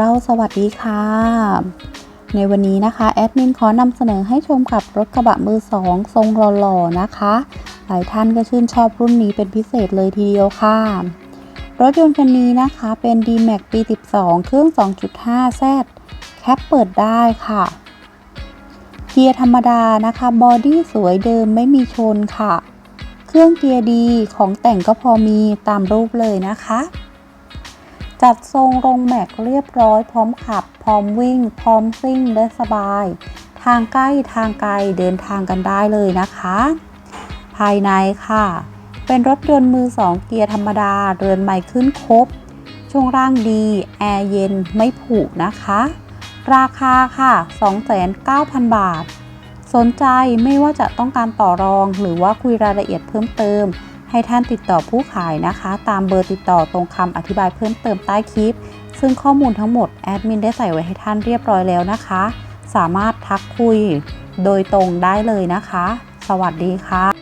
เราสวัสดีค่ะ ในวันนี้นะคะแอดมินขอนำเสนอให้ชมขับรถกระบะมือสองทรงหล่อๆนะคะ หลายท่านก็ชื่นชอบรุ่นนี้เป็นพิเศษเลยทีเดียวค่ะ รถยนต์คันนี้นะคะเป็น D-Max ปี 12 เครื่อง 2.5 Z แคปเปิดได้ค่ะเกียร์ธรรมดานะคะบอดี้สวยเดิมไม่มีชนค่ะ เครื่องเกียร์ดีของแต่งก็พอมีตามรูปเลยนะคะ จัดทรงลงแม็กเรียบร้อยพร้อมขับ พร้อมวิ่ง พร้อมซิ่งได้สบาย ทางใกล้ทางไกลเดินทางกันได้เลยนะคะ ภายในค่ะ เป็นรถยนต์มือ2เกียร์ธรรมดาเรือนใหม่ขึ้นครบ ช่วงล่างดี แอร์เย็นไม่ผุนะคะ ราคาค่ะ 29,000 บาท สนใจไม่ว่าจะต้องการต่อรองหรือว่าคุยรายละเอียดเพิ่มเติม ให้ท่านติดต่อผู้ขายนะคะ ตามเบอร์ติดต่อตรงคำอธิบายเพิ่มเติมใต้คลิป ซึ่งข้อมูลทั้งหมดแอดมินได้ใส่ไว้ให้ท่านเรียบร้อยแล้วนะคะ สามารถทักคุยโดยตรงได้เลยนะคะ สวัสดีค่ะ